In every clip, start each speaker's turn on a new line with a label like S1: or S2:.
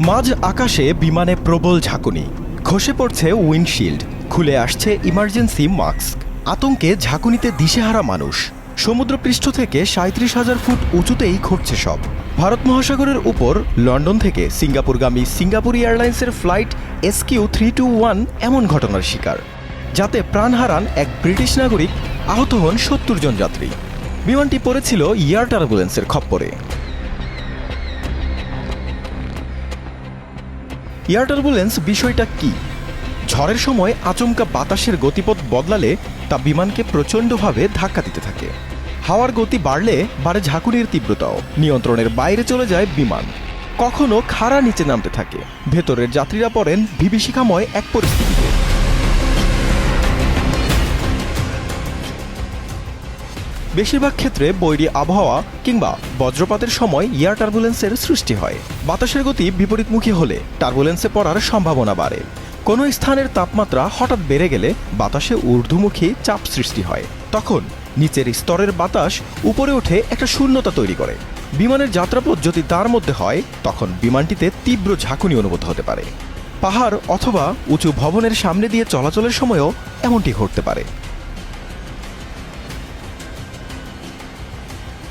S1: মাঝ আকাশে বিমানে প্রবল ঝাঁকুনি। খসে পড়ছে উইন্ডশিল্ড। খুলে আসছে ইমার্জেন্সি মাস্ক। আতঙ্কে ঝাঁকুনিতে দিশেহারা মানুষ। সমুদ্রপৃষ্ঠ থেকে সাঁত্রিশ হাজার ফুট উঁচুতেই ঘটছে সব। ভারত মহাসাগরের উপর, লন্ডন থেকে সিঙ্গাপুরগামী সিঙ্গাপুর এয়ারলাইন্সের flight SQ three two one এমন ঘটনার শিকার, যাতে প্রাণ হারান এক ব্রিটিশ নাগরিক, আহত হন সত্তর জন যাত্রী। বিমানটি পড়েছিল ইয়ার টার্বুলেন্সের খপ্পরে। এয়ার টার্বুলেন্স বিষয়টা কি? ঝড়ের সময় আচমকা বাতাসের গতিপথ বদলালে তা বিমানকে প্রচণ্ডভাবে ধাক্কা দিতে থাকে। হাওয়ার গতি বাড়লে বাড়ে ঝাঁকুনির তীব্রতাও। নিয়ন্ত্রণের বাইরে চলে যায় বিমান। কখনো খাড়া নিচে নামতে থাকে। ভেতরের যাত্রীরা পড়েন বিভীষিকাময় এক পরিস্থিতিতে। বেশিরভাগ ক্ষেত্রে বৈরী আবহাওয়া কিংবা বজ্রপাতের সময় এয়ার টার্বুলেন্সের সৃষ্টি হয়। বাতাসের গতি বিপরীতমুখী হলে টার্বুলেন্সে পড়ার সম্ভাবনা বাড়ে। কোনো স্থানের তাপমাত্রা হঠাৎ বেড়ে গেলে বাতাসে ঊর্ধ্বমুখী চাপ সৃষ্টি হয়। তখন নিচের স্তরের বাতাস উপরে উঠে একটা শূন্যতা তৈরি করে। বিমানের যাত্রাপথ যদি তার মধ্যে হয়, তখন বিমানটিতে তীব্র ঝাঁকুনি অনুভূত হতে পারে। পাহাড় অথবা উঁচু ভবনের সামনে দিয়ে চলাচলের সময়ও এমনটি ঘটতে পারে।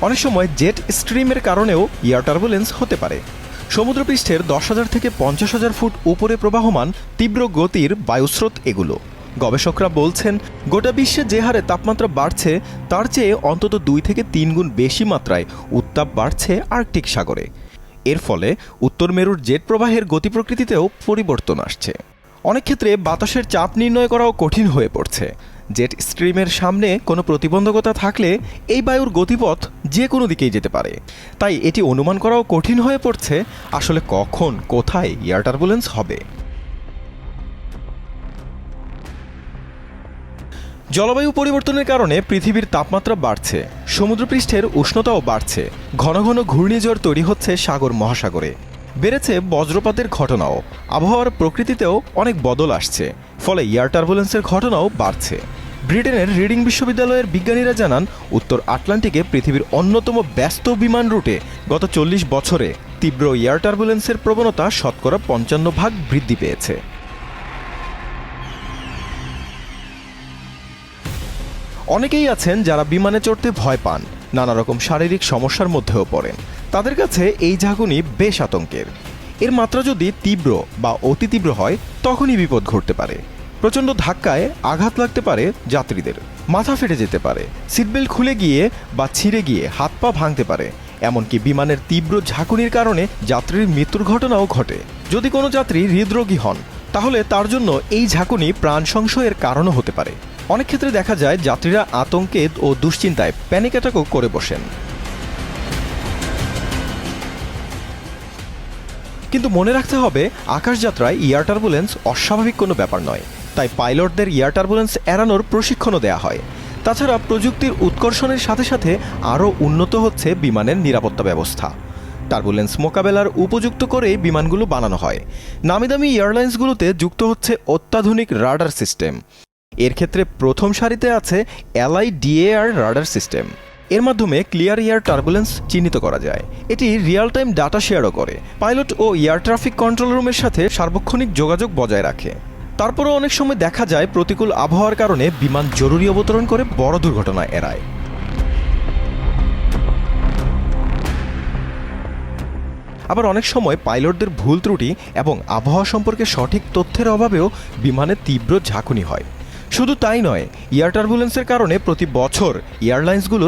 S1: অনেক সময় জেট স্ট্রিমের কারণেও এয়ার টার্বুলেন্স হতে পারে। সমুদ্রপৃষ্ঠের দশ হাজার থেকে পঞ্চাশ হাজার ফুট উপরে প্রবাহমান তীব্র গতির বায়ুস্রোত এগুলো। গবেষকরা বলছেন, গোটা বিশ্বে যে হারে তাপমাত্রা বাড়ছে, তার চেয়ে অন্তত দুই থেকে তিন গুণ বেশি মাত্রায় উত্তাপ বাড়ছে আর্কটিক সাগরে। এর ফলে উত্তর মেরুর জেট প্রবাহের গতি প্রকৃতিতেও পরিবর্তন আসছে। অনেক ক্ষেত্রে বাতাসের চাপ নির্ণয় করাও কঠিন হয়ে পড়ছে। জেট স্ট্রিমের সামনে কোনো প্রতিবন্ধকতা থাকলে এই বায়ুর গতিপথ যে কোনো দিকেই যেতে পারে। তাই এটি অনুমান করাও কঠিন হয়ে পড়ছে আসলে কখন, কোথায় এয়ার টার্বুলেন্স হবে। জলবায়ু পরিবর্তনের কারণে পৃথিবীর তাপমাত্রা বাড়ছে, সমুদ্রপৃষ্ঠের উষ্ণতাও বাড়ছে, ঘন ঘন ঘূর্ণিঝড় তৈরি হচ্ছে সাগর মহাসাগরে। বেড়েছে বজ্রপাতের ঘটনাও, আবহাওয়ার প্রকৃতিতেও অনেক বদল আসছে, ফলে এয়ার টার্বুলেন্সের ঘটনাও বাড়ছে। ব্রিটেনের রিডিং বিশ্ববিদ্যালয়ের বিজ্ঞানীরা জানান, উত্তর আটলান্টিকে পৃথিবীর অন্যতম ব্যস্ত বিমান রুটে গত চল্লিশ বছরে তীব্র এয়ার টার্বুলেন্সের প্রবণতা শতকরা পঞ্চান্ন ভাগ বৃদ্ধি পেয়েছে। অনেকেই আছেন যারা বিমানে চড়তে ভয় পান, নানা রকম শারীরিক সমস্যার মধ্যেও পড়েন। তাদের কাছে এই ঝাঁকুনি বেশ আতঙ্কের। এর মাত্রা যদি তীব্র বা অতি তীব্র হয়, তখনই বিপদ ঘটতে পারে। প্রচণ্ড ধাক্কায় আঘাত লাগতে পারে যাত্রীদের। মাথা ফেটে যেতে পারে। সিটবেল্ট খুলে গিয়ে বা ছিঁড়ে গিয়ে হাত পা ভাঙতে পারে। এমনকি বিমানের তীব্র ঝাঁকুনির কারণে যাত্রীর মৃত্যুর ঘটনাও ঘটে। যদি কোনো যাত্রী হৃদরোগী হন, তাহলে তার জন্য এই ঝাঁকুনি প্রাণ সংশয়ের কারণও হতে পারে। অনেক ক্ষেত্রে দেখা যায় যাত্রীরা আতঙ্কে ও দুশ্চিন্তায় প্যানিক অ্যাটাকও করে বসেন। কিন্তু মনে রাখতে হবে, আকাশযাত্রায় এয়ার টার্বুলেন্স অস্বাভাবিক কোনো ব্যাপার নয়। তাই পাইলটদের এয়ার টার্বুলেন্স এড়ানোর প্রশিক্ষণও দেওয়া হয়। তাছাড়া প্রযুক্তির উৎকর্ষণের সাথে সাথে আরও উন্নত হচ্ছে বিমানের নিরাপত্তা ব্যবস্থা। টার্বুলেন্স মোকাবেলার উপযুক্ত করেই বিমানগুলো বানানো হয়। নামি দামি এয়ারলাইন্সগুলোতে যুক্ত হচ্ছে অত্যাধুনিক রাডার সিস্টেম। এর ক্ষেত্রে প্রথম সারিতে আছে এলআই ডিএআর রাডার সিস্টেম। এর মাধ্যমে ক্লিয়ার এয়ার টার্বুলেন্স চিহ্নিত করা যায়। এটি রিয়েল টাইম ডাটা শেয়ারও করে। পাইলট ও এয়ার ট্রাফিক কন্ট্রোল রুমের সাথে সার্বক্ষণিক যোগাযোগ বজায় রাখে। তারপরও অনেক সময় দেখা যায় প্রতিকূল আবহাওয়ার কারণে বিমান জরুরি অবতরণ করে বড় দুর্ঘটনা এড়ায়। আবার অনেক সময় পাইলটদের ভুল ত্রুটি এবং আবহাওয়া সম্পর্কে সঠিক তথ্যের অভাবেও বিমানে তীব্র ঝাঁকুনি হয়। শুধু তাই নয়, এয়ার টার্বুলেন্সের কারণে প্রতি বছর এয়ারলাইন্সগুলোর